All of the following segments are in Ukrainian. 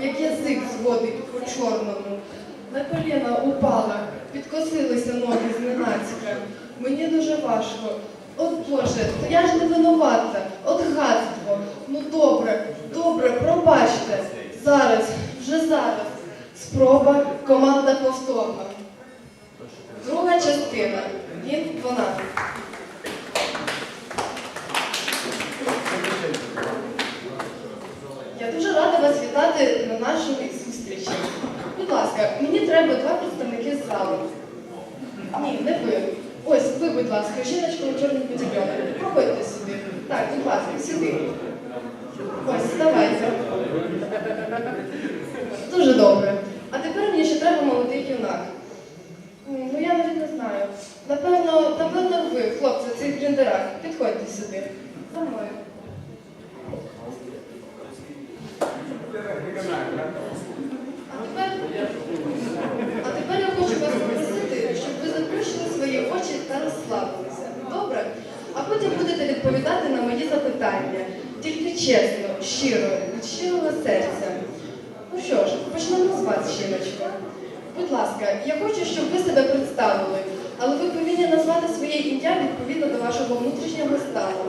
як язик зводить по чорному. На коліна упала, підкосилися ноги зненацька. Мені дуже важко. От Боже, то я ж не винувата, от гадство. Ну добре, добре, пробачте. Зараз, вже зараз. Спроба, команда повторна. Друга частина. Він вона. Я дуже рада вас вітати на нашій зустрічі. Будь ласка, мені треба два представники з залу. Ні, не ви. Ось, ви, будь ласка, жіночка у чорній подільоні. Проходьте сюди. Так, будь ласка, сюди. Ось, давайте. Дуже добре. А тепер мені ще треба молодий юнак. Ну я навіть не знаю. Напевно, напевно, ви, хлопці, в цих бліндерах. Підходьте сюди. За мною. А тепер, а тепер я хочу вас попросити, щоб ви заплющили свої очі та розслабилися. Добре? А потім будете відповідати на мої запитання. Тільки чесно, щиро, від щирого серця. Ну що ж, почнемо з вас, жіночко. Будь ласка, я хочу, щоб ви себе представили, але ви повинні назвати своє ім'я відповідно до вашого внутрішнього стану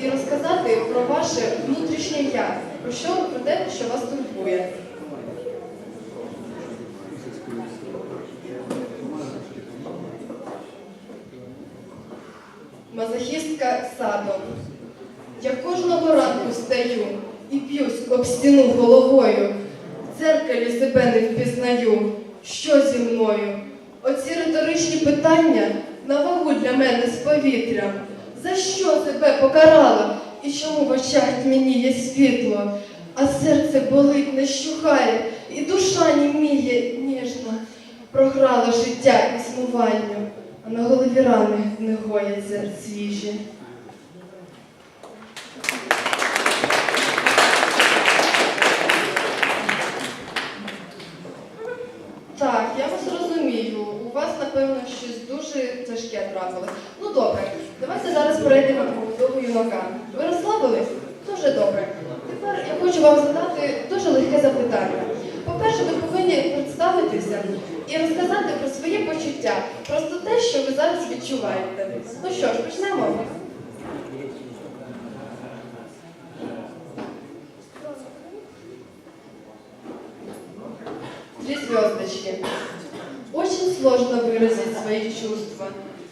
і розказати про ваше внутрішнє я, про що про те, що вас турбує. Мазохістка садом. Я кожного ранку стаю і б'юсь об стіну головою. В дзеркалі себе не впізнаю. Що зі мною? Оці риторичні питання на вагу для мене з повітря. За що себе покарала? І чому в очах мені є світло? А серце болить, не щухає, і душа німіє ніжно. Програла життя а на голові рани не гояться свіжі. Так, я вас розумію. У вас, напевно, щось дуже тяжке трапилось. Ну добре, давайте зараз перейдемо до молодого юнака. Ви розслабились? Дуже добре. Тепер я хочу вам задати дуже легке запитання. Ви зараз відчуваєте. Ну що ж, почнемо. Три звездочки. Очень сложно выразить свои чувства.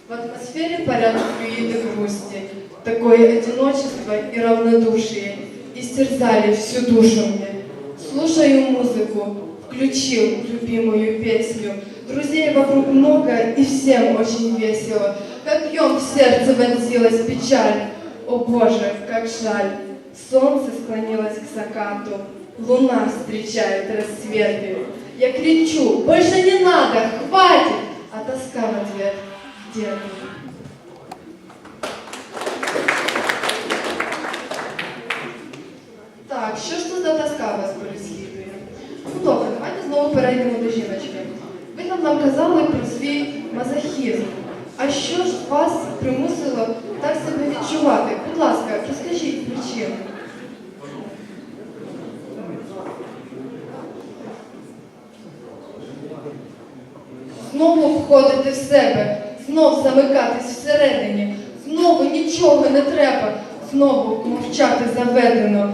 В атмосфере порядок и грусти. Такое одиночество и равнодушие истерзали всю душу мне. Слушаю музыку, включил любимую песню. Друзей вокруг много и всем очень весело. Как ем в сердце вонзилась печаль. О Боже, как жаль. Солнце склонилось к закату. Луна встречает рассветы. Я кричу, больше не надо, хватит! А тоска в ответ, где ты? Себе? Будь ласка, розкажіть причину. Знову входити в себе, знов замикатись всередині, знову нічого не треба, знову мовчати заведено,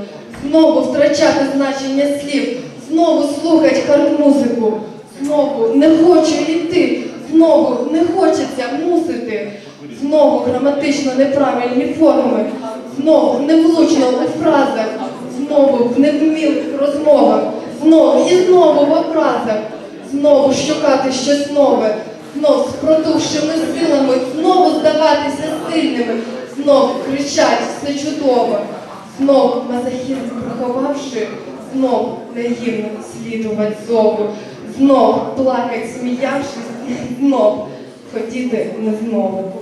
знову втрачати значення слів, знову слухать хард-музику, знову не хочу йти, знову не хочеться мусити, знову граматично неправильні форми, знову невлучно у фразах, знову в невмілих розмовах, знову і знову в образах. Знову шукати щось нове, знов з протухшими силами, знову здаватися сильними, знов кричать все чудово, знов мазохізм приховавши, знов наївно слідувати зову, знов плакать, сміявшись, знов хотіти не знову.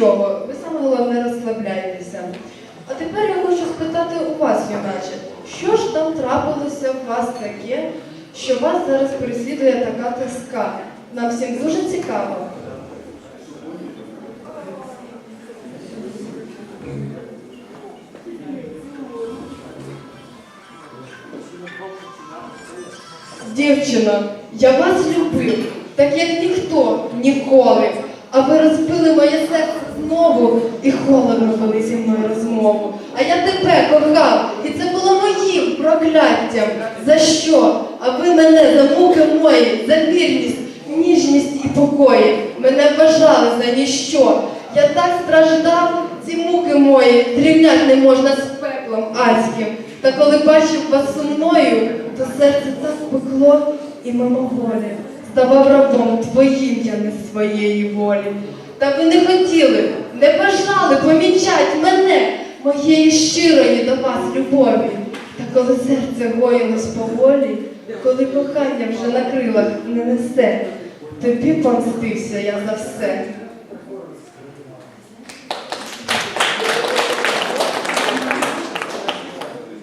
нічого, ви саме головне розслабляйтеся. А тепер я хочу спитати у вас, юначе, що ж там трапилося в вас таке, що вас зараз переслідує така тиска. Нам всім дуже цікаво. Дівчина, я вас любив, так як ніхто ніколи. А ви розбили моє серце знову і холодно вели зі мною розмову. А я тебе кохав, і це було моїм прокляттям. За що? А ви мене за муки мої, за вірність, ніжність і покої. Мене вважали за ніщо. Я так страждав, ці муки мої, зрівнять не можна з пеклом адським. Та коли бачив вас сумною, то серце так пекло і мимоволі. Ставав рабом твоїм я не своєї волі. Та ви не хотіли, не бажали помічать мене, моєї щирої до вас любові. Та коли серце гоїлось поволі, коли кохання вже на крилах не несе, тобі помстився я за все.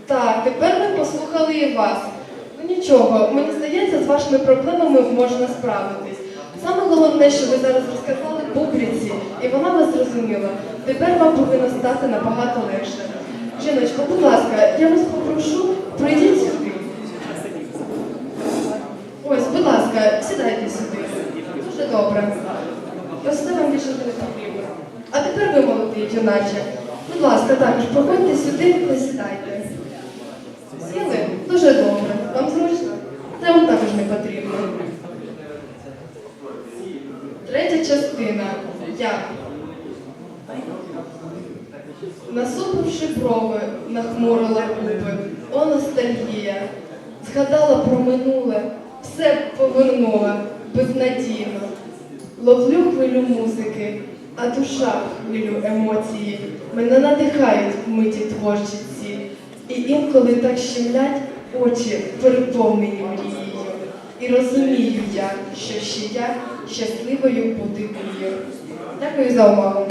Так, тепер ми послухали і вас. Ну нічого, мені здається, з вашими проблемами можна справитись. Саме головне, що ви зараз розказали публіці, і вона вас зрозуміла. Тепер вам повинно стати набагато легше. Жіночко, будь ласка, я вас попрошу, прийдіть сюди. Ось, будь ласка, сідайте сюди. Дуже добре. Це вам більше не потрібно. А тепер ви молодий, юначе. Будь ласка, також проходьте сюди, посідайте. Сіли? Дуже добре. Вам зручно? Це вам також не потрібно. Третя частина. Я. Насупивши брови, нахмурила губи. О, ностальгія. Згадала про минуле, все повернула безнадійно. Ловлю хвилю музики, а душа хвилю емоції. Мене надихають миті творчиці. І інколи так щемлять очі переповнені мрією. І розумію я, що ще я щасливою бути вмію. Дякую за увагу.